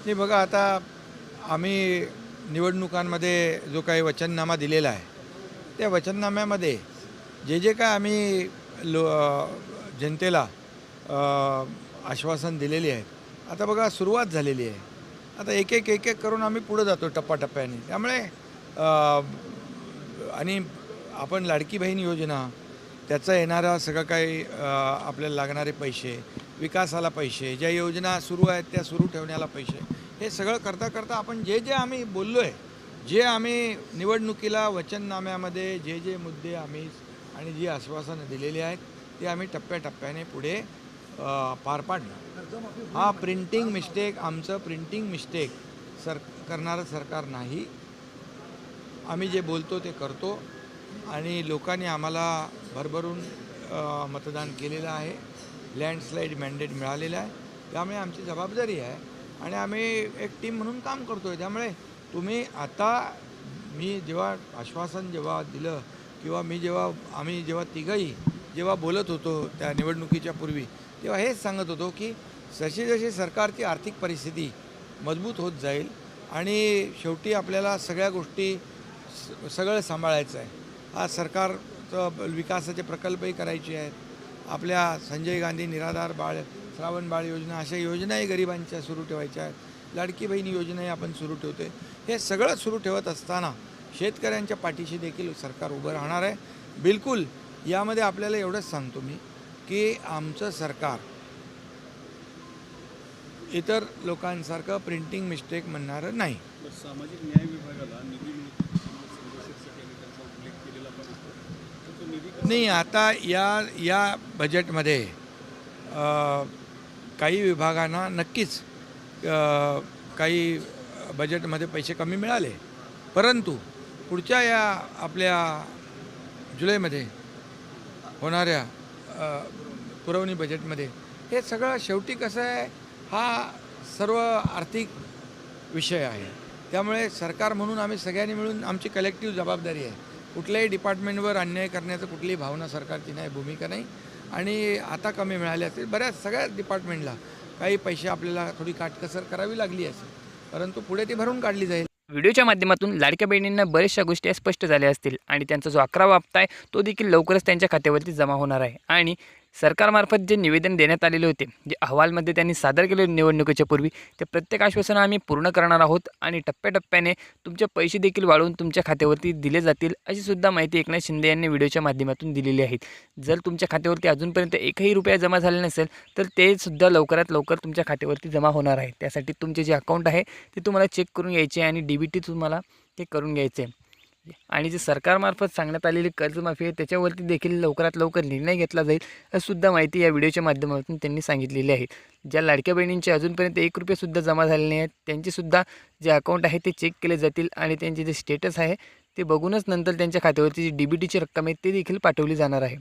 नाही बघा आता आम्ही निवडणुकांमध्ये जो काही वचननामा दिलेला आहे त्या वचननाम्यामध्ये जे जे काय आम्ही लो जनतेला आश्वासन दिलेली आहेत आता बघा सुरुवात झालेली आहे. आता एक एक एक एक करून आम्ही पुढं जातो टप्प्याटप्प्याने. त्यामुळे आणि आपण लाडकी बहीण योजना त्याचा येणारा सगळं काही आपल्याला लागणारे पैसे विकासाला पैसे ज्या योजना सुरू आहेत त्या सुरू ठेवण्याला पैसे हे सगळं करता करता आपण जे जे आम्ही बोललो आहे जे आम्ही निवडणुकीला वचननाम्यामध्ये जे जे मुद्दे आम्ही आणि जी आश्वासनं दिलेली आहेत ते आम्ही टप्प्याटप्प्याने पुढे पार पाडणार. हा प्रिंटिंग मिस्टेक आमचं प्रिंटिंग मिस्टेक सर करणारं सरकार नाही. आम्ही जे बोलतो ते करतो. आणि लोकांनी आम्हाला भरभरून मतदान केलेलं आहे. लँडस्लाईड मॅन्डेट मिळालेलं आहे. त्यामुळे आमची जबाबदारी आहे. आणि आम्ही एक टीम म्हणून काम करतो आहे त्यामुळे तुम्ही आता मी जेव्हा आश्वासन जेव्हा दिलं किंवा मी जेव्हा आम्ही जेव्हा तिघंही जेव्हा बोलत होतो त्या निवडणुकीच्या पूर्वी तेव्हा हेच सांगत होतो की जशी जशी सरकारची आर्थिक परिस्थिती मजबूत होत जाईल आणि शेवटी आपल्याला सगळ्या गोष्टी स- सगळं सांभाळायचं आहे. हा सरकारचं विकासाचे प्रकल्पही करायचे आहेत. आपल्या संजय गांधी निराधार बाळ श्रावण बाळ योजना अशा योजनाही गरिबांच्या सुरू ठेवायच्या आहेत. लाडकी बहीण योजनाही आपण सुरू ठेवतो हे सगळं सुरू ठेवत असताना शेतकऱ्यांच्या पाठीशी देखील सरकार उभं राहणार आहे. बिलकुल यामध्ये आपल्याला एवढंच सांगतो मी की आमचं सरकार इतर लोकांसारखं प्रिंटिंग मिस्टेक म्हणणारं नाही. सामाजिक न्याय विभागाला निधी मिळतो शीर्षक यांनी त्यांचा उल्लेख केलेला पण असतो तर तो निधी कसा नाही आता या या बजेटमध्ये काही विभागांना नक्कीच काही बजेटमध्ये पैसे कमी मिळाले. परंतु पुढच्या या आपल्या जुलैमध्ये होणाऱ्या पुरवणी बजेटमध्ये हे सगळं शेवटी कसं आहे हा सर्व आर्थिक विषय आहे. त्यामुळे सरकार म्हणून आम्ही सगळ्यांनी मिळून आमची कलेक्टिव्ह जबाबदारी आहे. कुठल्याही डिपार्टमेंटवर अन्याय करण्याचं कुठलीही भावना सरकारची नाही भूमिका नाही. आणि आता कमी मिळाले असतील बऱ्याच सगळ्याच डिपार्टमेंटला. काही पैसे आपल्याला थोडी काटकसर करावी लागली असेल परंतु पुढे ती भरून काढली जाईल. व्हिडिओच्या माध्यमातून लाडक्या बहिणींना बऱ्याचशा गोष्टी स्पष्ट झाल्या असतील आणि त्यांचा जो अकरावा हप्ता आहे तो देखील लवकरच त्यांच्या खात्यावरती जमा होणार आहे. आणि सरकारमार्फत जे निवेदन देण्यात आलेले होते जे अहवालमध्ये त्यांनी सादर केले निवडणुकीच्या पूर्वी ते प्रत्येक आश्वासनं आम्ही पूर्ण करणार आहोत आणि टप्प्याटप्प्याने तुमचे पैसे देखील वाढवून तुमच्या खात्यावरती दिले जातील अशी सुद्धा माहिती एकनाथ शिंदे यांनी व्हिडिओच्या माध्यमातून दिलेली आहे. जर तुमच्या खात्यावरती अजूनपर्यंत एकही रुपया जमा झाले नसेल तर ते सुद्धा लवकरात लवकर तुमच्या खात्यावरती जमा होणार आहे. त्यासाठी तुमचे जे अकाउंट आहे ते तुम्हाला चेक करून घ्यायचे आहे आणि डी बी टी तुम्हाला ते करून घ्यायचे आहे. आणि जे सरकारमार्फत सांगण्यात आलेली कर्जमाफी आहे त्याच्यावरती देखील लवकरात लवकर निर्णय घेतला जाईल अशी सुद्धा माहिती या व्हिडिओच्या माध्यमातून त्यांनी सांगितलेली आहे. ज्या लाडक्या बहिणींचे अजूनपर्यंत एक रुपयेसुद्धा जमा झाले नाही आहेत त्यांचेसुद्धा जे अकाउंट आहे ते चेक केले जातील आणि त्यांचे जे स्टेटस आहे ते बघूनच नंतर त्यांच्या खात्यावरती जी डी बी टीची रक्कम आहे ते देखील पाठवली जाणार आहे.